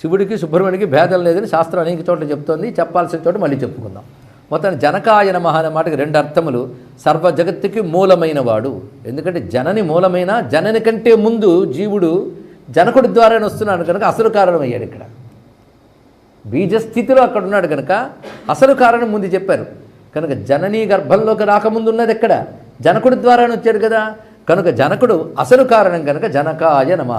శివుడికి సుబ్రహ్మణ్యుడికి భేదం లేదని శాస్త్రం అనేక చోట్ల చెప్తోంది. చెప్పాల్సిన చోట మళ్ళీ చెప్పుకుందాం. మొత్తాన్ని జనకాయ నమః అనే మాటకి రెండు అర్థములు. సర్వ జగత్తుకి మూలమైన వాడు. ఎందుకంటే జనని మూలమైన జనని కంటే ముందు జీవుడు జనకుడి ద్వారానే వస్తున్నాడు కనుక అసలు కారణం అయ్యాడు ఇక్కడ. బీజస్థితిలో అక్కడ ఉన్నాడు కనుక అసలు కారణం ముందు చెప్పారు. కనుక జననీ గర్భంలోకి రాకముందు ఉన్నది ఎక్కడ? జనకుడి ద్వారానే వచ్చాడు కదా. కనుక జనకుడు అసలు కారణం కనుక జనకాయ నమ.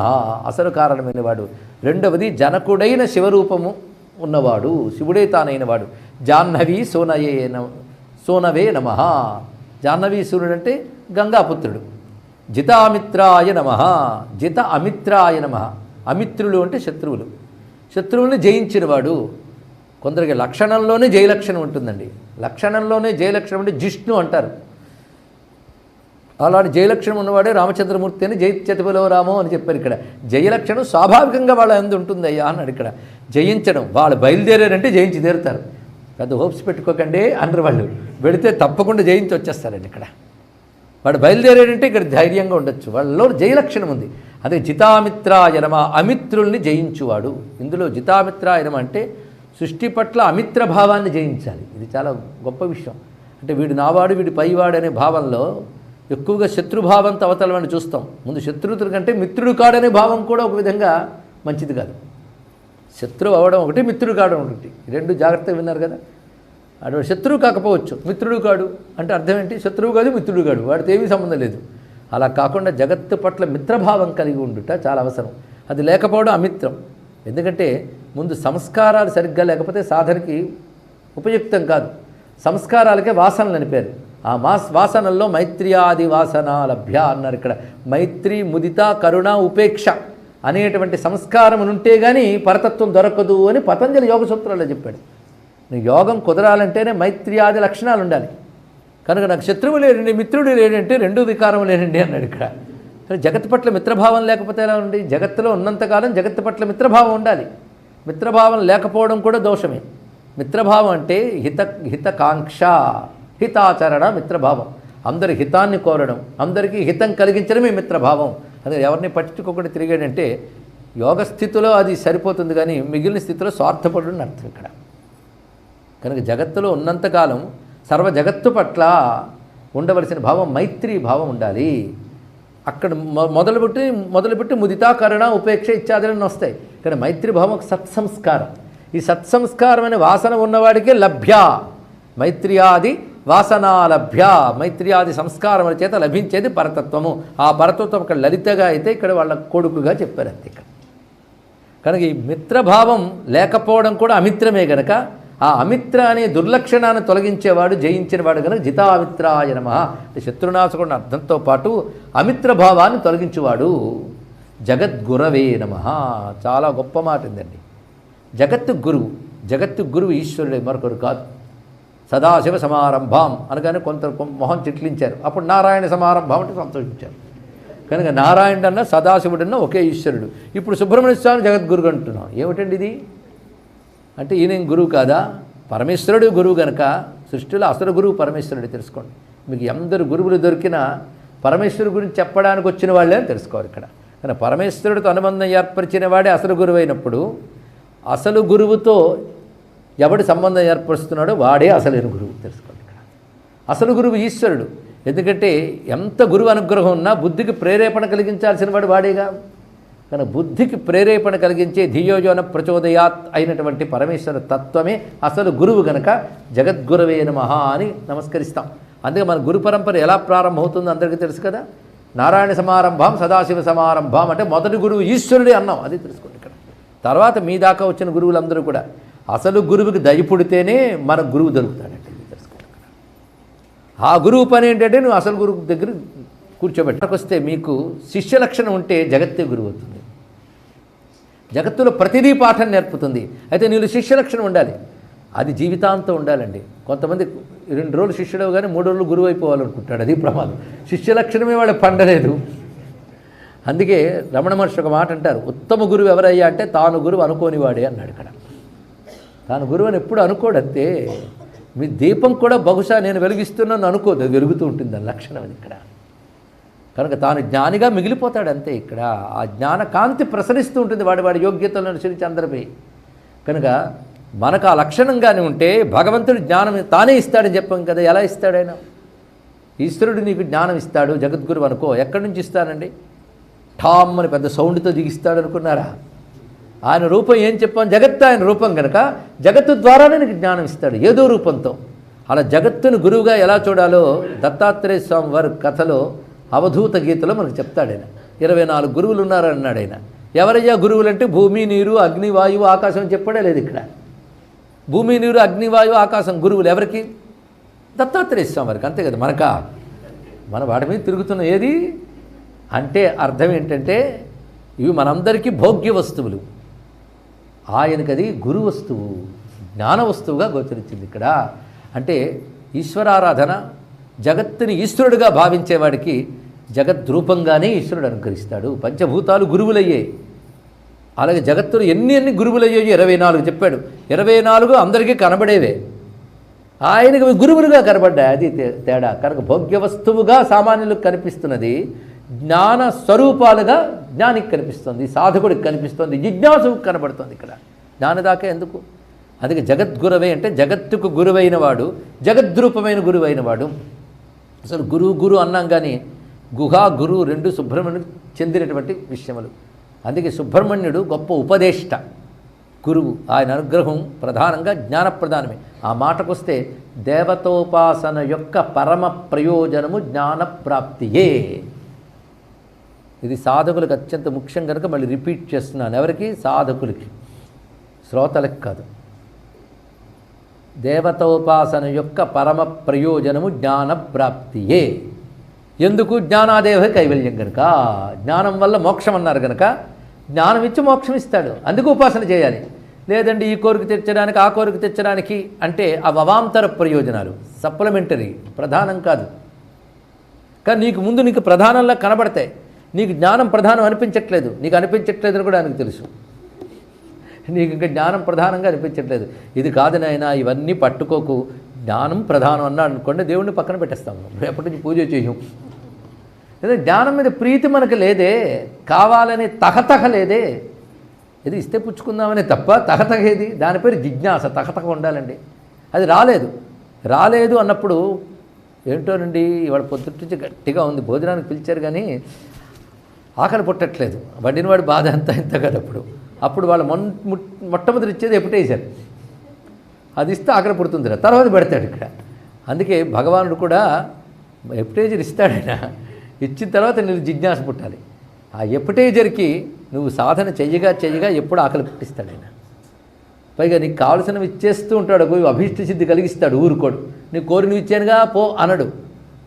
అసలు కారణమైన వాడు. రెండవది జనకుడైన శివరూపము ఉన్నవాడు. శివుడే తానైన వాడు. జాహ్నవి సోనయే సోనవే నమ. జాహ్నవి సూర్యుడు అంటే గంగాపుత్రుడు. జితామిత్రాయ నమ. జిత అమిత్రాయ నమ. అమిత్రులు అంటే శత్రువులు. శత్రువుల్ని జయించినవాడు. కొందరికి లక్షణంలోనే జయలక్షణం ఉంటుందండి. లక్షణంలోనే జయలక్షణం అంటే జిష్ణు అంటారు. అలాంటి జయలక్షణం ఉన్నవాడే రామచంద్రమూర్తి అని జయత్యతిబలో రామో అని చెప్పారు ఇక్కడ. జయలక్షణం స్వాభావికంగా వాళ్ళ ఎందు ఉంటుంది అయ్యా అన్నాడు ఇక్కడ. జయించడం వాళ్ళు బయలుదేరారంటే జయించి తీరుతారు. పెద్ద హోప్స్ పెట్టుకోకండి అన్నారు వాళ్ళు. వెళితే తప్పకుండా జయించి వచ్చేస్తారండి ఇక్కడ. వాడు బయలుదేరాడంటే ఇక్కడ ధైర్యంగా ఉండొచ్చు. వాళ్ళలో జయలక్షణం ఉంది. అదే జితామిత్రాయనమ అమిత్రుల్ని జయించువాడు. ఇందులో జితామిత్రాయనమ అంటే సృష్టి పట్ల అమిత్ర భావాన్ని జయించాలి. ఇది చాలా గొప్ప విషయం. అంటే వీడు నావాడు వీడి పైవాడు అనే భావంలో ఎక్కువగా శత్రుభావంతో అవతలమని చూస్తాం. ముందు శత్రువుల కంటే మిత్రుడు కాడనే భావం కూడా ఒక విధంగా మంచిది కాదు. శత్రువు అవడం ఒకటి మిత్రుడు కావడం ఒకటి. రెండు జాగ్రత్తగా విన్నారు కదా? అటు శత్రువు కాకపోవచ్చు. మిత్రుడు కాడు అంటే అర్థం ఏంటి? శత్రువు కాదు మిత్రుడు కాడు. వాడితో ఏమీ సంబంధం లేదు. అలా కాకుండా జగత్తు పట్ల మిత్రభావం కలిగి ఉండుట చాలా అవసరం. అది లేకపోవడం అమిత్రం. ఎందుకంటే ముందు సంస్కారాలు సరిగ్గా లేకపోతే సాధనకి ఉపయుక్తం కాదు. సంస్కారాలకే వాసనలు అని పేరు. ఆ మాస్ వాసనల్లో మైత్రియాది వాసన లభ్య అన్నారు ఇక్కడ. మైత్రి ముదిత కరుణ ఉపేక్ష అనేటువంటి సంస్కారం ఉంటే కానీ పరతత్వం దొరకదు అని పతంజలి యోగ సూత్రాల్లో చెప్పాడు. నీ యోగం కుదరాలంటేనే మైత్రియాది లక్షణాలు ఉండాలి కనుక నాకు శత్రువు లేడండి మిత్రుడు లేడంటే రెండు వికారం లేడండి అన్నాడు ఇక్కడ. జగత్ జగత్తు పట్ల మిత్రభావం లేకపోతే ఎలా ఉండి? జగత్తులో ఉన్నంతకాలం జగత్తు పట్ల మిత్రభావం ఉండాలి. మిత్రభావం లేకపోవడం కూడా దోషమే. మిత్రభావం అంటే హిత హితకాంక్ష. హితాచరణ మిత్రభావం. అందరి హితాన్ని కోరడం అందరికీ హితం కలిగించడమే మిత్రభావం. అదే ఎవరిని పట్టించుకోకుండా తిరిగాడంటే యోగ స్థితిలో అది సరిపోతుంది కానీ మిగిలిన స్థితిలో స్వార్థపడు అర్థం ఇక్కడ. కనుక జగత్తులో ఉన్నంతకాలం సర్వ జగత్తు పట్ల ఉండవలసిన భావం మైత్రి భావం ఉండాలి. అక్కడ మొదలుపెట్టి మొదలుపెట్టి ముదితాకరణ ఉపేక్ష ఇత్యాదులను వస్తాయి. ఇక్కడ మైత్రి భావం ఒక సత్సంస్కారం. ఈ సత్సంస్కారం అనే వాసన ఉన్నవాడికే లభ్య. మైత్రియాది వాసనాలభ్య మైత్రియాది సంస్కారముల చేత లభించేది పరతత్వము. ఆ పరతత్వం ఇక్కడ లలితగా అయితే ఇక్కడ వాళ్ళ కొడుకుగా చెప్పారు అంతే ఇక్కడ. కనుక ఈ మిత్రభావం లేకపోవడం కూడా అమిత్రమే గనక ఆ అమిత్ర అనే దుర్లక్షణాన్ని తొలగించేవాడు జయించినవాడు కనుక జితామిత్రాయ నమ. అంటే శత్రునాశకుడిని అర్థంతో పాటు అమిత్రభావాన్ని తొలగించేవాడు జగద్గురవే నమ. చాలా గొప్ప మాట ఉందండి జగత్తు గురువు జగత్తు గురువు ఈశ్వరుడే మరొకరు కాదు. సదాశివ సమారంభం అనగానే కొంత మొహం చిట్లించారు. అప్పుడు నారాయణ సమారంభం అంటే సంతోషించారు. కనుక నారాయణుడన్న సదాశివుడన్నా సదాశివుడన్న ఒకే ఈశ్వరుడు. ఇప్పుడు సుబ్రహ్మణ్య స్వామి జగద్గురు అంటున్నాం. ఏమిటండి ఇది? అంటే ఈయన గురువు కాదా? పరమేశ్వరుడు గురువు గనక సృష్టిలో అసలు గురువు పరమేశ్వరుడు తెలుసుకోండి. మీకు ఎందరు గురువులు దొరికినా పరమేశ్వరుడు గురించి చెప్పడానికి వచ్చిన వాళ్ళే అని తెలుసుకోవాలి ఇక్కడ. కానీ పరమేశ్వరుడితో అనుబంధం ఏర్పరిచిన వాడే అసలు గురువు అయినప్పుడు అసలు గురువుతో ఎవడి సంబంధం ఏర్పరుస్తున్నాడో వాడే అసలైన గురువు తెలుసుకోండి ఇక్కడ. అసలు గురువు ఈశ్వరుడు. ఎందుకంటే ఎంత గురువు అనుగ్రహం ఉన్నా బుద్ధికి ప్రేరేపణ కలిగించాల్సిన వాడు వాడేగా. కానీ బుద్ధికి ప్రేరేపణ కలిగించే ధియోజోన ప్రచోదయాత్ అయినటువంటి పరమేశ్వర తత్వమే అసలు గురువు గనక జగద్గురవే మహా అని నమస్కరిస్తాం. అందుకే మన గురు పరంపర ఎలా ప్రారంభమవుతుందో అందరికీ తెలుసు కదా? నారాయణ సమారంభం సదాశివ సమారంభం అంటే మొదటి గురువు ఈశ్వరుడే అన్నాం. అది తెలుసుకోండి ఇక్కడ. తర్వాత మీ దాకా వచ్చిన గురువులందరూ కూడా అసలు గురువుకి దయ పుడితేనే మన గురువు దొరుకుతాడంటే తెలుసుకోవాలి ఆ గురువు పని ఏంటంటే నువ్వు అసలు గురువు దగ్గర కూర్చోబెట్టకు వస్తే మీకు శిష్య లక్షణం ఉంటే జగత్తే గురువు అవుతుంది. జగత్తులో ప్రతిదీ పాఠం నేర్పుతుంది. అయితే నీళ్ళు శిష్య లక్షణం ఉండాలి. అది జీవితాంతం ఉండాలండి. కొంతమంది రెండు రోజులు శిష్యుడు కానీ మూడు రోజులు గురువు అయిపోవాలనుకుంటాడు. అది ప్రమాదం. శిష్య లక్షణమే వాళ్ళు పండలేదు. అందుకే రమణ మహర్షి ఒక మాట అంటారు. ఉత్తమ గురువు ఎవరయ్యా అంటే తాను గురువు అనుకోనివాడే అన్నాడు ఇక్కడ. తాను గురువు అని ఎప్పుడు అనుకోడు అంతే మీ దీపం కూడా బహుశా నేను వెలిగిస్తున్నాను అనుకోదు. అది వెలుగుతూ ఉంటుంది దాని లక్షణం అది ఇక్కడ. కనుక తాను జ్ఞానిగా మిగిలిపోతాడు అంతే ఇక్కడ. ఆ జ్ఞాన కాంతి ప్రసరిస్తూ ఉంటుంది వాడి వాడి యోగ్యతలను అనుసరించి అందరిపై. కనుక మనకు ఆ లక్షణంగానే ఉంటే భగవంతుడు జ్ఞానం తానే ఇస్తాడని చెప్పాం కదా ఎలా ఇస్తాడైనా ఈశ్వరుడు నీకు జ్ఞానం ఇస్తాడు జగద్గురువు అనుకో ఎక్కడి నుంచి ఇస్తానండి ఠామ్ అని పెద్ద సౌండ్తో దిగిస్తాడు అనుకున్నారా? ఆయన రూపం ఏం చెప్పాం? జగత్తు ఆయన రూపం కనుక జగత్తు ద్వారానే నీకు జ్ఞానం ఇస్తాడు. ఏదో రూపంతో. అలా జగత్తును గురువుగా ఎలా చూడాలో దత్తాత్రేయ స్వామి వారి కథలో అవధూత గీతలో మనకు చెప్తాడు ఆయన. ఇరవై నాలుగు గురువులు ఉన్నారు అన్నాడు ఆయన. ఎవరయ్యా గురువులు అంటే భూమి నీరు అగ్ని వాయువు ఆకాశం అని చెప్పడే లేదు ఇక్కడ. భూమి నీరు అగ్ని వాయువు ఆకాశం గురువులు ఎవరికి? దత్తాత్రేయ స్వామి వారికి. అంతే కదా మనక మన వాటి మీద తిరుగుతున్న ఏది? అంటే అర్థం ఏంటంటే ఇవి మనందరికీ భోగ్య వస్తువులు ఆయనకి అది గురు వస్తువు జ్ఞాన వస్తువుగా గోచరించింది ఇక్కడ. అంటే ఈశ్వరారాధన జగత్తుని ఈశ్వరుడుగా భావించేవాడికి జగద్రూపంగానే ఈశ్వరుడు అనుగ్రహిస్తాడు. పంచభూతాలు గురువులయ్యాయి అలాగే జగత్తులు ఎన్ని ఎన్ని గురువులయ్యాయి ఇరవై నాలుగు చెప్పాడు. ఇరవై నాలుగు అందరికీ కనబడేవే. ఆయనకు గురువులుగా కనబడ్డాయి. అది తే- తేడా. కనుక భోగ్య వస్తువుగా సామాన్యులకు కనిపిస్తున్నది జ్ఞాన స్వరూపాలుగా జ్ఞానికి కనిపిస్తుంది సాధకుడికి కనిపిస్తుంది జిజ్ఞాసుకు కనబడుతుంది ఇక్కడ. జ్ఞానదాకా ఎందుకు? అందుకే జగద్గురవే అంటే జగత్తుకు గురువైన వాడు జగద్రూపమైన గురువైన వాడు. అసలు గురువు గురు అన్నాం కానీ గుహా గురువు రెండు సుబ్రహ్మణ్యుడు చెందినటువంటి విషయములు. అందుకే సుబ్రహ్మణ్యుడు గొప్ప ఉపదేష్ట గురువు. ఆయన అనుగ్రహం ప్రధానంగా జ్ఞానప్రధానమే. ఆ మాటకొస్తే దేవతోపాసన యొక్క పరమ ప్రయోజనము జ్ఞానప్రాప్తియే. ఇది సాధకులకు అత్యంత ముఖ్యం కనుక మళ్ళీ రిపీట్ చేస్తున్నాను. ఎవరికి? సాధకులకి. శ్రోతలకు కాదు. దేవతోపాసన యొక్క పరమ ప్రయోజనము జ్ఞానప్రాప్తియే ఎందుకు? జ్ఞానాదేవ కైవల్యం కనుక జ్ఞానం వల్ల మోక్షం అన్నారు కనుక జ్ఞానం ఇచ్చి మోక్షం ఇస్తాడు. అందుకు ఉపాసన చేయాలి. లేదండి ఈ కోరిక తెచ్చడానికి ఆ కోరిక తెచ్చడానికి అంటే ఆ అవాంతర ప్రయోజనాలు. సప్లిమెంటరీ ప్రధానం కాదు. కానీ నీకు ముందు నీకు ప్రధానంలా కనబడతాయి. నీకు జ్ఞానం ప్రధానం అనిపించట్లేదు. నీకు అనిపించట్లేదని కూడా ఆయనకు తెలుసు. నీకు ఇంకా జ్ఞానం ప్రధానంగా అనిపించట్లేదు. ఇది కాదు నాయన ఇవన్నీ పట్టుకోకు. జ్ఞానం ప్రధానం అన్నాడు అనుకోండి దేవుడిని పక్కన పెట్టేస్తాము ఎప్పటి నుంచి పూజ చేయం. లేదా జ్ఞానం మీద ప్రీతి మనకు లేదే కావాలనే తహతహ లేదే. ఇది ఇస్తే పుచ్చుకుందామనే తప్ప తహతహ ఏది? దాని పేరు జిజ్ఞాస తహతహ ఉండాలండి. అది రాలేదు. రాలేదు అన్నప్పుడు ఏంటోనండి ఇవాళ పొద్దుటి నుంచి గట్టిగా ఉంది. భోజనానికి పిలిచారు కానీ ఆకలి పుట్టట్లేదు. వండినవాడి బాధ అంతా ఇంత కదా అప్పుడు. అప్పుడు వాళ్ళు మొన్ మొట్టమొదటి ఇచ్చేది ఎప్పుడేసారు అది ఇస్తే ఆకలి పుడుతుంది తర్వాత పెడతాడు ఇక్కడ. అందుకే భగవానుడు కూడా ఎప్పుటేజర్ ఇస్తాడైనా ఇచ్చిన తర్వాత నీకు జిజ్ఞాస పుట్టాలి. ఆ ఎప్పుటేజర్కి నువ్వు సాధన చెయ్యగా చెయ్యగా ఎప్పుడు ఆకలి పుట్టిస్తాడు పైగా నీకు కావలసినవి ఇచ్చేస్తూ ఉంటాడు. పోయి అభీష్ట సిద్ధి కలిగిస్తాడు ఊరుకోడు. నీ కోరినవి ఇచ్చానుగా పో అనడు.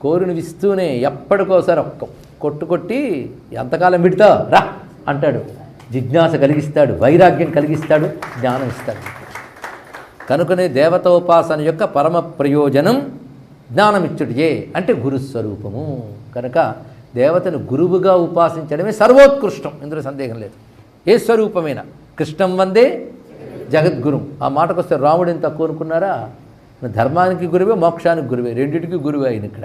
కోరినవి ఇస్తూనే ఎప్పటికోసారి ఒక్క కొట్టు కొట్టి ఎంతకాలం విడతా? రా! అంటాడు. జిజ్ఞాస కలిగిస్తాడు వైరాగ్యం కలిగిస్తాడు జ్ఞానం ఇస్తాడు. కనుకనే దేవతోపాసన యొక్క పరమ ప్రయోజనం జ్ఞానమిచ్చుటియే అంటే గురుస్వరూపము. కనుక దేవతను గురువుగా ఉపాసించడమే సర్వోత్కృష్టం. ఇందులో సందేహం లేదు. ఏ స్వరూపమైన కృష్ణం వందే జగద్గురు. ఆ మాటకొస్తే రాముడు ఎంత కోరుకున్నారా? ధర్మానికి గురువే మోక్షానికి గురువే. రెండింటికి గురువే ఆయన ఇక్కడ.